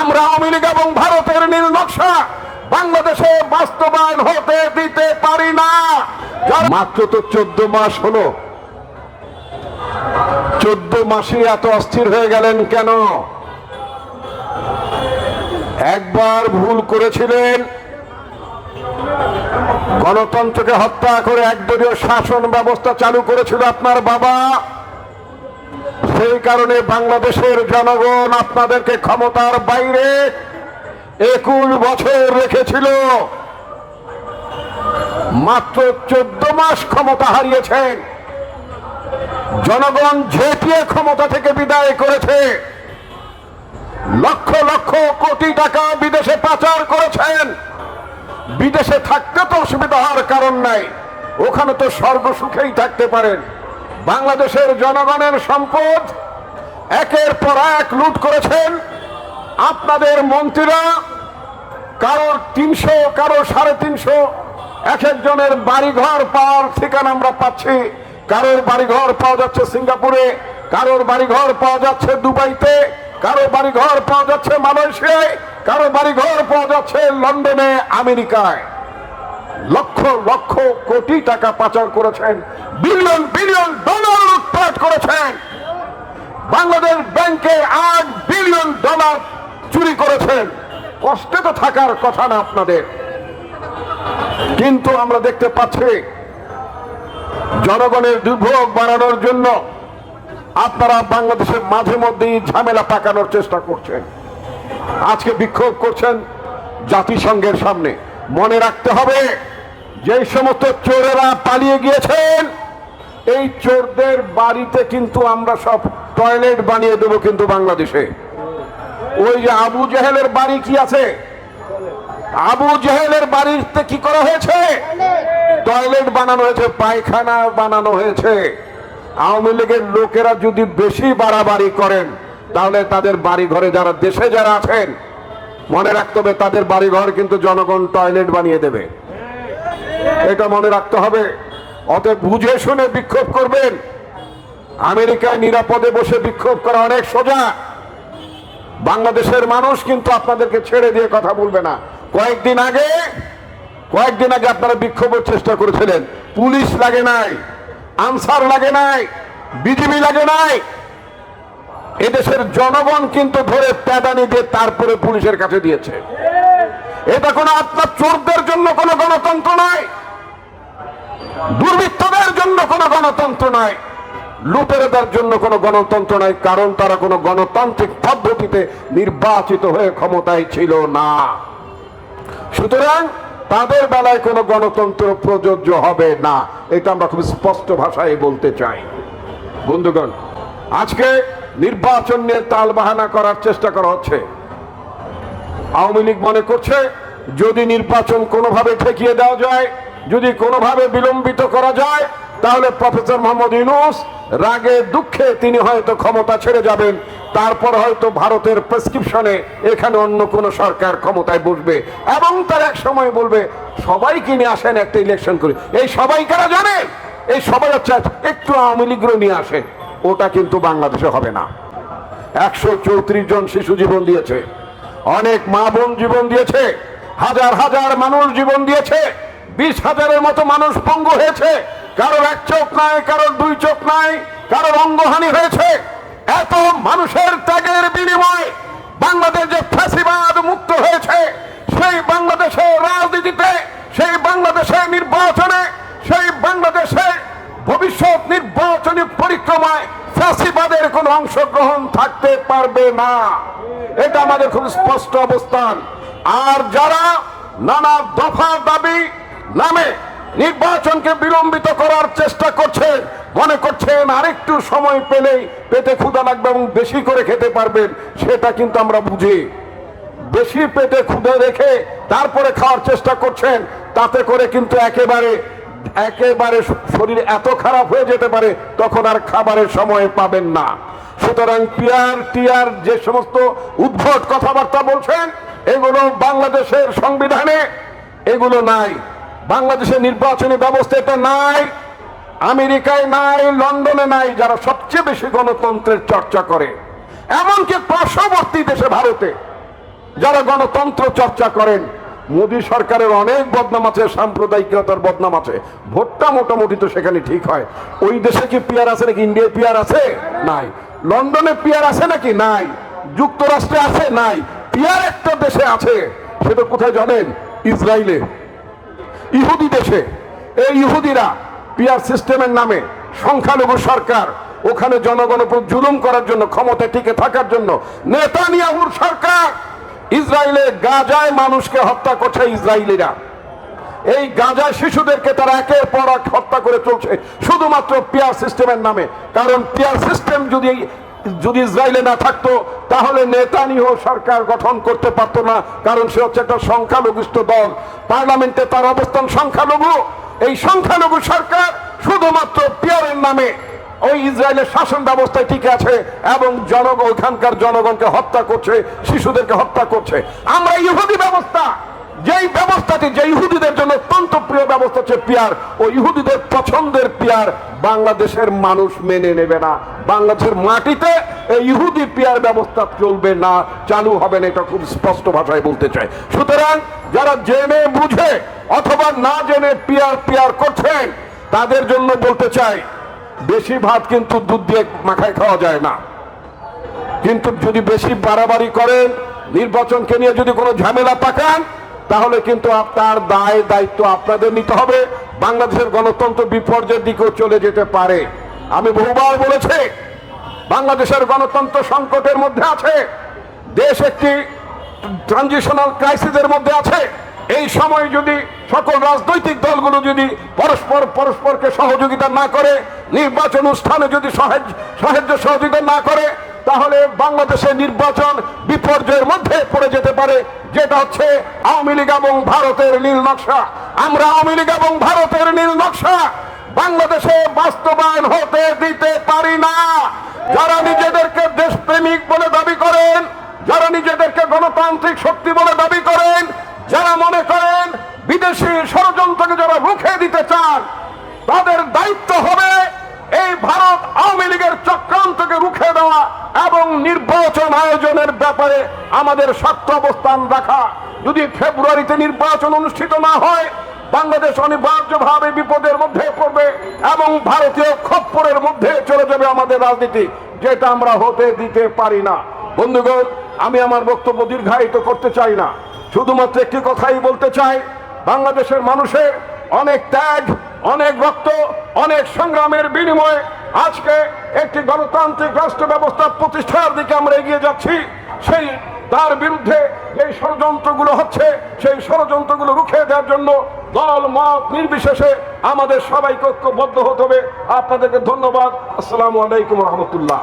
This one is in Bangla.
আমরা লীগ এবং ভারতের নীল নকশা বাংলাদেশে বাস্তবায়ন হতে দিতে পারি না। মাত্র তো চোদ্দ মাস হলো। চোদ্দ মাসে এত অস্থির হয়ে গেলেন কেন? একবার ভুল করেছিলেন। গণতন্ত্রকে হত্যা করে একদলীয় শাসন ব্যবস্থা চালু করেছিল আপনার বাবা। সেই কারণে বাংলাদেশের জনগণ আপনাদেরকে ক্ষমতার বাইরে একুশ বছর রেখেছিল। মাত্র চোদ্দ মাস ক্ষমতা হারিয়েছেন। জনগণ ঝেঁটিয়ে ক্ষমতা থেকে বিদায় করেছে। লক্ষ লক্ষ কোটি টাকা বিদেশে পাচার করেছেন। বিদেশে থাকতে তো অসুবিধা হওয়ার কারণ নাই। ওখানে তো স্বর্গ সুখেই থাকতে পারেন। বাংলাদেশের জনগণের সম্পদ একের পর এক লুট করেছেন আপনাদের মন্ত্রীরা। কারোর তিনশো কারও সাড়ে তিনশো, এক একজনের বাড়িঘর পাওয়ার ঠিকানা আমরা পাচ্ছি। কারোর বাড়িঘর পাওয়া যাচ্ছে সিঙ্গাপুরে, কারোর বাড়িঘর পাওয়া যাচ্ছে দুবাইতে কারও বাড়িঘর পাওয়া যাচ্ছে মালয়েশিয়ায় কারও বাড়িঘর পাওয়া যাচ্ছে লন্ডনে, আমেরিকায়। লক্ষ লক্ষ কোটি টাকা পাচার করেছেন, বিলিয়ন বিলিয়ন ডলার লুটপাট করেছেন। বাংলাদেশ ব্যাংকে আট বিলিয়ন ডলার চুরি করেছেন। কষ্টে তো থাকার কথা না আপনাদের। কিন্তু আমরা দেখতে পাচ্ছি, জনগণের দুর্ভোগ বাড়ানোর জন্য আপনারা বাংলাদেশের মাঝে মধ্যেই ঝামেলা পাকানোর চেষ্টা করছেন। আজকে বিক্ষোভ করছেন জাতিসংঘের সামনে। মনে রাখতে হবে যে সমস্ত চোরেরা পালিয়ে গিয়েছেন, এই চোরদের বাড়িতে কিন্তু আমরা সব টয়লেট বানিয়ে দেবো কিন্তু বাংলাদেশে। ওই যে আবু জাহেলের বাড়ি কি আছে? আবু জাহেলের বাড়িতে কি করা হয়েছে? টয়লেট বানানো হয়েছে, পায়খানা বানানো হয়েছে। আওয়ামী লীগের লোকেরা যদি বেশি বাড়াবাড়ি করেন, তাহলে তাদের বাড়ি ঘরে যারা, দেশে যারা আছেন, মনে রাখতে হবে তাদের বাড়ি ঘর কিন্তু জনগণ টয়লেট বানিয়ে দেবে। এটা মনে রাখতে হবে। অতএব বুঝে শুনে বিক্ষোভ করবেন। আমেরিকায় নিরাপদে বসে বিক্ষোভ করা অনেক সোজা। বাংলাদেশের মানুষ কিন্তু আপনাদেরকে ছেড়ে দিয়ে কথা বলবে না। কয়েকদিন আগে কয়েকদিন আগে আপনারা বিক্ষোভের চেষ্টা করেছিলেন। পুলিশ লাগে নাই, আনসার লাগে নাই, বিজিবি লাগে নাই। এদেশের জনগণ কিন্তু ধরে প্যাদানি দিয়ে তারপরে পুলিশের কাছে দিয়েছে। এটা কোনো আপনার চোরদের জন্য কোনো গণতন্ত্র নয় দুর্বৃত্তদের জন্য কোনো গণতন্ত্র নয় লুটেরাদের জন্য কোনো গণতন্ত্র নয় কারণ তারা কোনো গণতান্ত্রিক পদ্ধতিতে নির্বাচিত হয়ে ক্ষমতায় ছিল না। সুতরাং তাদের বেলায় কোনো গণতন্ত্র প্রযোজ্য হবে না, এটা আমরা খুব স্পষ্ট ভাষায় বলতে চাই। বন্ধুগণ, আজকে নির্বাচন নিয়ে তাল বাহানা করার চেষ্টা করা হচ্ছে। আওয়ামী লীগ মনে করছে, যদি নির্বাচন কোনোভাবে ঠেকিয়ে দেওয়া যায়, যদি কোনোভাবে বিলম্বিত করা যায়, তাহলে প্রফেসর মোহাম্মদ ইউনুস রাগে, দুঃখে তিনি হয়তো ক্ষমতা ছেড়ে যাবেন। তারপর হয়তো ভারতের প্রেসক্রিপশনে এখানে অন্য কোন সরকার ক্ষমতায় বসবে। এবং তার এক সময় বলবে, সবাই কিনে আসেন একটা ইলেকশন করি? এই সবাই কারা জানে? এই সবাই হচ্ছে একটু আওয়ামী লীগও নিয়ে আসেন ওটা কিন্তু বাংলাদেশে হবে না। একশো চৌত্রিশ জন শিশু জীবন দিয়েছে। অনেক মা বোন জীবন দিয়েছে, হাজার হাজার মানুষ জীবন দিয়েছে, বিশ হাজারের মতো মানুষ পঙ্গু হয়েছে, কারোর এক চোখ নাই, কারোর দুই চোখ নাই, কারোর অঙ্গহানি হয়েছে। এত মানুষের ত্যাগের বিনিময় বাংলাদেশ যে ফ্যাসিবাদ মুক্ত হয়েছে, সেই বাংলাদেশের রাজনীতিতে, সেই বাংলাদেশের নির্বাচনে সেই বাংলাদেশে ভবিষ্যৎ নির্বাচনী পরিক্রমায় ফ্যাসিবাদের কোনো অংশগ্রহণ থাকতে পারবে না। এটা আমাদের খুব স্পষ্ট অবস্থান। আর যারা নানা দফা দাবি নামে নির্বাচনকে বিলম্বিত করার চেষ্টা করছেন মনে করছেন আরেকটু সময় পেলেই পেটে ক্ষুধা লাগবে এবং বেশি করে খেতে পারবেন, সেটা কিন্তু আমরা বুঝি। বেশি পেটে ক্ষুধে রেখে তারপরে খাওয়ার চেষ্টা করছেন, তাতে করে কিন্তু একেবারে একেবারে শরীর এত খারাপ হয়ে যেতে পারে, তখন আর খাবারের সময় পাবেন না। সুতরাং পিয়ার, টিয়ার যে সমস্ত উদ্ভট কথাবার্তা বলছেন, এগুলো বাংলাদেশের সংবিধানে এগুলো নাই। বাংলাদেশের নির্বাচনী ব্যবস্থা এটা নাই, আমেরিকায় নাই, লন্ডনে নাই, যারা সবচেয়ে বেশি গণতন্ত্রের চর্চা করে। এমনকি পার্শ্ববর্তী দেশে ভারতে যারা গণতন্ত্র চর্চা করেন মোদী সরকারের অনেক বদনাম আছে, সাম্প্রদায়িকতার বদনাম আছে। ভোটটা মোটামুটি তো সেখানে ঠিক হয়। ওই দেশে কি পিয়ার আছে নাকি? ইন্ডিয়ায় পিয়ার আছে? নাই। লন্ডনে পিয়ার আছে নাকি? নাই। যুক্তরাষ্ট্রে আছে? নাই। পিয়ার একটা দেশে আছে, সেটা কোথায় জানেন? ইসরায়েলে। ইহুদি দেশে। এই ইহুদিরা পিয়ার সিস্টেমের নামে সংখ্যালঘু সরকার, ওখানে জনগণের উপর জুলুম করার জন্য ক্ষমতা টিকে থাকার জন্য, নেতানিয়াহুর সরকার ইসরায়েলে গাজায় মানুষকে হত্যা করছে ইসরায়েলিরা। এই গাজায় শিশুদেরকে তারা একের পর এক হত্যা করে চলছে, শুধুমাত্র পিয়ার সিস্টেমের নামে। কারণ পিয়ার সিস্টেম যদি যদি ইসরায়েলে না থাকতো, তাহলে নেতানিহ সরকার গঠন করতে পারতো না, কারণ সে হচ্ছে একটা সংখ্যালঘুষ্ট দল। পার্লামেন্টে তার অবস্থান সংখ্যালঘু। এই সংখ্যালঘু সরকার শুধুমাত্র পিয়ারের নামে ওই ইসরায়েলের শাসন ব্যবস্থায় টিকে আছে এবং জনগণ ওখানকার জনগণকে হত্যা করছে, শিশুদেরকে হত্যা করছে। আমরা ইহুদি ব্যবস্থা, যেই ব্যবস্থাটি, যে ইহুদিদের জন্য অত্যন্ত প্রিয় ব্যবস্থা হচ্ছে পিয়ার ও ইহুদিদের পছন্দের পিয়ার বাংলাদেশের মানুষ মেনে নেবে না। বাংলাদেশের মাটিতে এই ইহুদি পিয়ার ব্যবস্থা চলবে না, চালু হবে না, এটা খুব স্পষ্ট ভাষায় বলতে চাই। সুতরাং যারা জেনে বুঝে অথবা না জেনে পিয়ার পিয়ার করছেন তাদের জন্য বলতে চাই বেশি ভাত কিন্তু দুধ দিয়ে মাখায় খাওয়া যায় না। কিন্তু যদি বেশি বাড়াবাড়ি করেন, নির্বাচনকে নিয়ে যদি কোনো ঝামেলা পাকান, তাহলে কিন্তু আপনার দায়, দায়িত্ব আপনাদের নিতে হবে। বাংলাদেশের গণতন্ত্র বিপর্যয়ের দিকেও চলে যেতে পারে। আমি বহুবার বলেছি, বাংলাদেশের গণতন্ত্র সংকটের মধ্যে আছে। দেশ একটি ট্রানজিশনাল ক্রাইসিসের মধ্যে আছে। এই সময় যদি সকল রাজনৈতিক দলগুলো যদি পরস্পর পরস্পরকে সহযোগিতা না করে, নির্বাচন অনুষ্ঠানে যদি সাহায্য সহযোগিতা না করে, তাহলে বাংলাদেশের নির্বাচন বিপর্যয়ের মধ্যে পড়ে যেতে পারে, যেটা হচ্ছে আওয়ামী লীগ এবং ভারতের নীল নকশা। আমরা আওয়ামী লীগ এবং ভারতের নীল নকশা বাংলাদেশে বাস্তবায়ন হতে দিতে পারি না। যারা নিজেদেরকে দেশপ্রেমিক বলে দাবি করেন, যারা নিজেদেরকে গণতান্ত্রিক শক্তি বলে দাবি করেন যারা মনে করেন বিদেশি ষড়যন্ত্রকে যারা রুখে দিতে চান, তাদের দায়িত্ব হবে এই ভারত আওয়ামী লীগের চক্রান্তকে রুখে দেওয়া এবং নির্বাচন আয়োজনের ব্যাপারে আমাদের শক্ত অবস্থান রাখা। যদি ফেব্রুয়ারিতে নির্বাচন অনুষ্ঠিত না হয়, বাংলাদেশ অনিবার্যভাবে বিপদের মধ্যে পড়বে এবং ভারতীয় খপ্পরের মধ্যে চলে যাবে আমাদের রাজনীতি, যেটা আমরা হতে দিতে পারি না। বন্ধুগণ, আমি আমার বক্তব্য দীর্ঘায়িত করতে চাই না। শুধুমাত্র একটি কথাই বলতে চাই, বাংলাদেশের মানুষের অনেক ত্যাগ, অনেক রক্ত, অনেক সংগ্রামের বিনিময়ে আজকে একটি গণতান্ত্রিক রাষ্ট্র ব্যবস্থা প্রতিষ্ঠার দিকে আমরা এগিয়ে যাচ্ছি। সেই, তার বিরুদ্ধে যে ষড়যন্ত্রগুলো হচ্ছে, সেই ষড়যন্ত্রগুলো রুখে দেওয়ার জন্য দল, মত নির্বিশেষে আমাদের সবাইকে ঐক্যবদ্ধ হতে হবে। আপনাদেরকে ধন্যবাদ। আসসালামু আলাইকুম রহমতুল্লাহ।